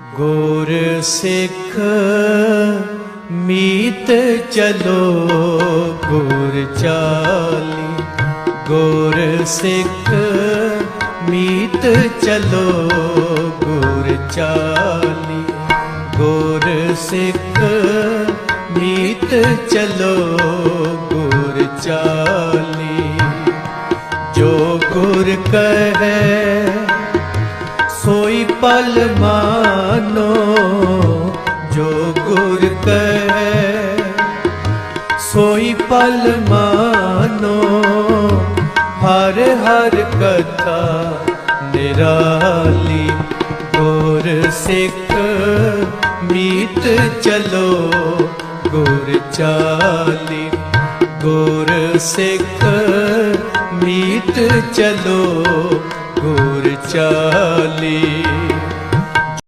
ਗੁਰ ਸਿੱਖ ਮੀਤ ਚਲੋ, ਗੁਰ ਚਾਲੀ। ਗੁਰ ਸਿੱਖ ਮੀਤ ਚਲੋ, ਗੁਰ ਚਾਲੀ। ਗੁਰ ਸਿੱਖ ਮੀਤ ਚਲੋ, ਗੁਰ ਚਾਲੀ। ਜੋ ਗੁਰ ਕਹੈ, ਸੋਈ ਪਲ ਮਾਂ ਸੋਈ ਪਲ ਮਾਨੋ, ਹਰ ਹਰ ਕਥਾ ਨਿਰਾਲੀ, ਗੁਰ ਸਿੱਖ ਮੀਤ ਚਲੋ, ਗੁਰ ਚਾਲੀ, ਗੁਰ ਸਿੱਖ ਮੀਤ ਚਲੋ, ਗੁਰ ਚਾਲੀ